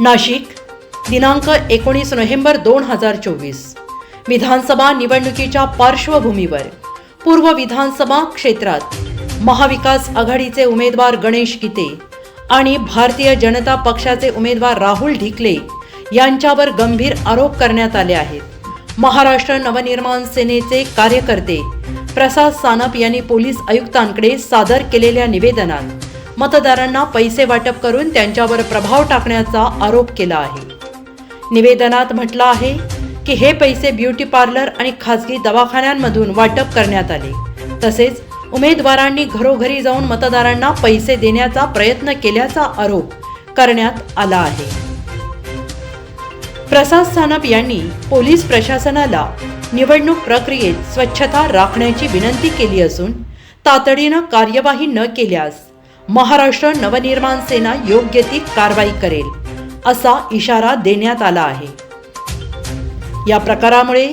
नाशिक दिनांक एकोणीस नोव्हेंबर दोन हजार चोवीस. विधानसभा निवडणुकीच्या पार्श्वभूमीवर पूर्व विधानसभा क्षेत्रात महाविकास आघाडीचे उमेदवार गणेश गीते आणि भारतीय जनता पक्षाचे उमेदवार राहुल ढिकले यांच्यावर गंभीर आरोप करण्यात आले आहेत. महाराष्ट्र नवनिर्माण सेनेचे कार्यकर्ते प्रसाद सानप यांनी पोलीस आयुक्तांकडे सादर केलेल्या निवेदनात मतदारांना पैसे वाटप करून त्यांच्यावर प्रभाव टाकण्याचा आरोप केला आहे. निवेदनात म्हटलं आहे की हे पैसे ब्युटी पार्लर आणि खासगी दवाखान्यांमधून वाटप करण्यात आले. तसेच उमेदवारांनी घरोघरी जाऊन मतदारांना पैसे देण्याचा प्रयत्न केल्याचा आरोप करण्यात आला आहे. प्रसाद सानप यांनी पोलीस प्रशासनाला निवडणूक प्रक्रियेत स्वच्छता राखण्याची विनंती केली असून तातडीनं कार्यवाही न केल्यास महाराष्ट्र नवनिर्माण सेना योग्य ती कारवाई करेल असा इशारा देण्यात आला आहे. या प्रकारामुळे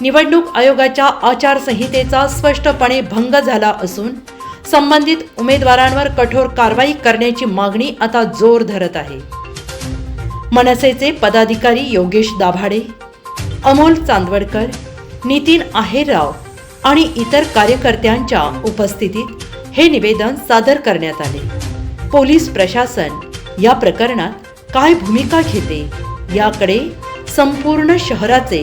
निवडणूक आयोगाच्या आचारसंहितेचा स्पष्टपणे भंग झाला असून संबंधित उमेदवारांवर कठोर कारवाई करण्याची मागणी आता जोर धरत आहे. मनसेचे पदाधिकारी योगेश दाभाडे अमोल चांदवडकर नितीन आहेरराव आणि इतर कार्यकर्त्यांच्या उपस्थितीत हे निवेदन सादर करण्यात आले. पोलीस प्रशासन या प्रकरणात काय भूमिका घेते याकडे संपूर्ण शहराचे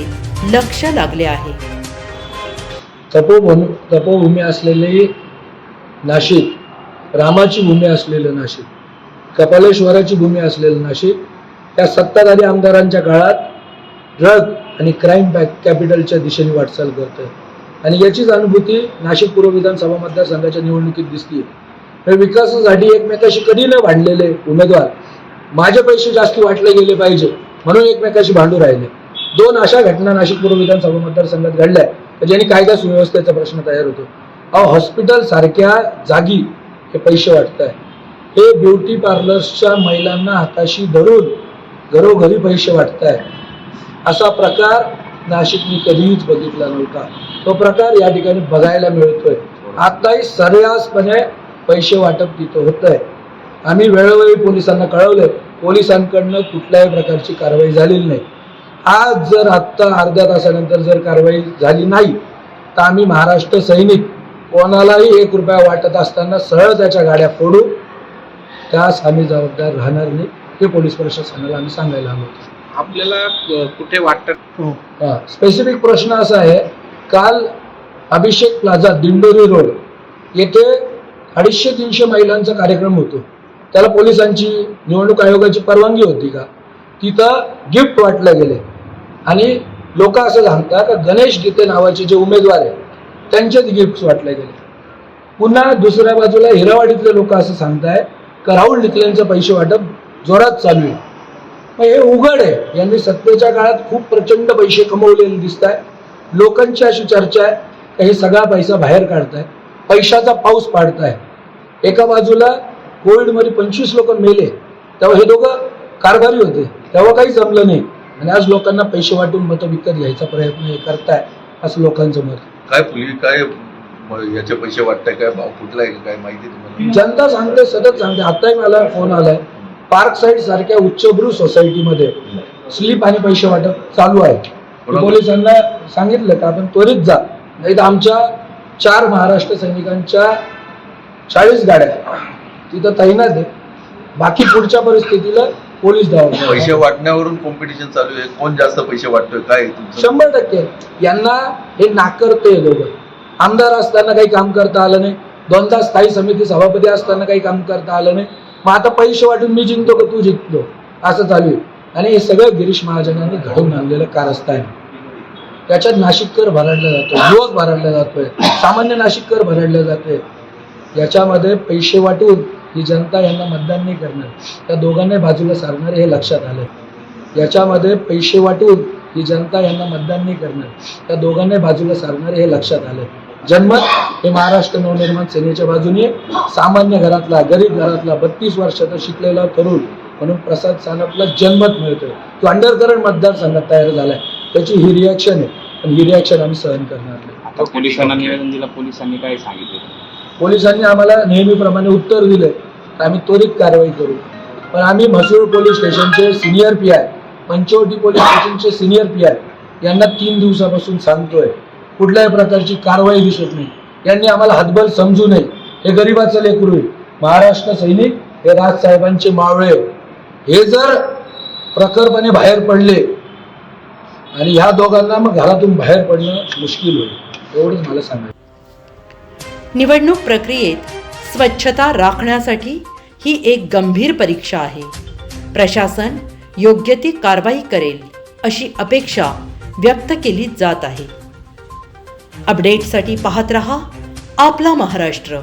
लक्ष लागले आहे. तपोभूमी तपोभूमी असलेले नाशिक रामाची भूमी असलेलं नाशिक कपालेश्वराची भूमी असलेलं नाशिक त्या सत्ताधारी आमदारांच्या काळात ड्रग आणि क्राईम बॅक कॅपिटलच्या दिशेने वाटचाल करतोय. आणि याचीच अनुभूती नाशिक पूर्व विधानसभा मतदारसंघाच्या निवडणुकीत दिसतीये. विकासासाठी एकमेकाशी कधी न भांडलेले उमेदवार माझे पैसे जास्त वाटले गेले पाहिजे म्हणून एकमेकाशी भांडू राहिले. दोन अशा घटना नाशिक पूर्व विधानसभा मतदारसंघात घडल्या ज्यांनी कायदा सुव्यवस्थेचा प्रश्न तयार होतो. अहो हॉस्पिटल सारख्या जागी हे पैसे वाटत आहे हे ब्युटी पार्लर्सच्या महिलांना हाताशी धरून घरोघरी पैसे वाटत आहे असा प्रकार नाशिकनी कधीच बघितला नव्हता. तो प्रकार या ठिकाणी बघायला मिळतोय. आताही सर्रासपणे पैसे वाटप तिथं होत आहे आम्ही वेळोवेळी पोलिसांना कळवलंय पोलिसांकडनं कुठल्याही प्रकारची कारवाई झालेली नाही. आज जर आत्ता अर्ध्या तासानंतर जर कारवाई झाली नाही तर आम्ही महाराष्ट्र सैनिक कोणालाही एक रुपया वाटत असताना सरळ त्याच्या गाड्या फोडू. त्यास आम्ही जबाबदार राहणार नाही हे पोलीस प्रशासनाला आम्ही सांगायला हवं आपल्याला कुठे वाटतं? स्पेसिफिक प्रश्न असा आहे काल अभिषेक प्लाझा दिंडोरी रोड येथे अडीचशे तीनशे महिलांचा कार्यक्रम होतो. त्याला पोलिसांची निवडणूक आयोगाची परवानगी होती का? तिथं गिफ्ट वाटले गेले. आणि लोक असं सांगतात का गणेश गीते नावाचे जे उमेदवार आहेत त्यांचेच गिफ्ट वाटले गेले. पुन्हा दुसऱ्या बाजूला हिरावाडीतले लोक असं सांगताय का राहुल डिकलेंचं पैसे वाटप जोरात चालू आहे. मग हे उघड आहे. यांनी सत्तेच्या काळात खूप प्रचंड पैसे कमवलेले दिसत आहे लोकांची अशी चर्चा आहे का हे सगळा पैसा बाहेर काढताय पैशाचा पाऊस पाडताय. एका बाजूला कोविडमध्ये पंचवीस लोक मेले तेव्हा हे दोघं कारभारी होते तेव्हा काही जमलं नाही. आणि आज लोकांना पैसे वाटून मतं विकत घ्यायचा प्रयत्न हे करताय असं लोकांचं मत. काय काय याचे पैसे वाटताय काय भाव कुठला आहे काय माहिती तुम्हाला? जनता सांगते सतत सांगते. आताही मला फोन आलाय. पार्क साईड सारख्या उच्चभ्रू सोसायटीमध्ये स्लीप आणि पैसे वाटप चालू आहे. पोलिसांना सांगितलं का आपण त्वरित जा. नाही तर आमच्या चार महाराष्ट्र सैनिकांच्या चाळीस गाड्या तिथं तैनात आहे बाकी पुढच्या परिस्थितीला पोलीस पैसे जबाबदार वाटण्यावरून कॉम्पिटिशन चालू आहे. कोण जास्त पैसे वाटतोय? काय शंभर टक्के. यांना हे नाकारते दोघं आमदार असताना काही काम करता आलं नाही. दोनदा स्थायी समिती सभापती असताना काही काम करता आलं नाही. मग आता पैसे वाटून मी जिंकतो का तू जिंकतो? असं चालू आहे. आणि हे सगळं गिरीश महाजनांनी घडवून आणलेलं कारस्थान. त्याच्यात नाशिककर भरडला जातो युवक भरडला जातोय सामान्य नाशिककर भरडला जातोय. याच्यामध्ये पैसे वाटून ही जनता यांना मतदान नाही करणार. त्या दोघांनाही बाजूला सारणार हे लक्षात आलं. याच्यामध्ये पैसे वाटून ही जनता यांना मतदान नाही करणार. त्या दोघांनाही बाजूला सारणार हे लक्षात आलं. जनमत हे महाराष्ट्र नवनिर्माण सेनेच्या बाजूने सामान्य घरातला गरीब घरातला बत्तीस वर्षाचा शिकलेला तरुण म्हणून प्रसाद सानपला जनमत मिळतोय. तो अंडरकरंट मतदारसंघात तयार झालाय. त्याची ही रिॲक्शन आहे. पण ही रिॲक्शन आम्ही सहन करणार नाही. आता पोलिसांना निवेदन दिलं पोलिसांनी काय सांगितलं? पोलिसांनी आम्हाला नेहमीप्रमाणे उत्तर दिलंय. तर आम्ही त्वरित कारवाई करू. पण आम्ही म्हसरूळ पोलीस स्टेशनचे senior P I Panchavati police स्टेशनचे सिनियर पी आय यांना तीन दिवसापासून सांगतोय. कुठल्याही प्रकारची कारवाई दिसत नाही. यांनी आम्हाला हातबल समजू नये. हे गरिबाचं लेकरू महाराष्ट्र सैनिक हे राजसाहेबांचे मावळे हे जर प्रखरपणे बाहेर पडले आणि ह्या दोघांना मग घरातून बाहेर पडणं मुश्किल होईल एवढंच मला सांगायचं. निवडणूक प्रक्रियेत स्वच्छता राखण्यासाठी ही एक गंभीर परीक्षा आहे. प्रशासन योग्य ती कारवाई करेल अशी अपेक्षा व्यक्त केली जात आहे. अपडेटसाठी पाहत रहा आपला महाराष्ट्र.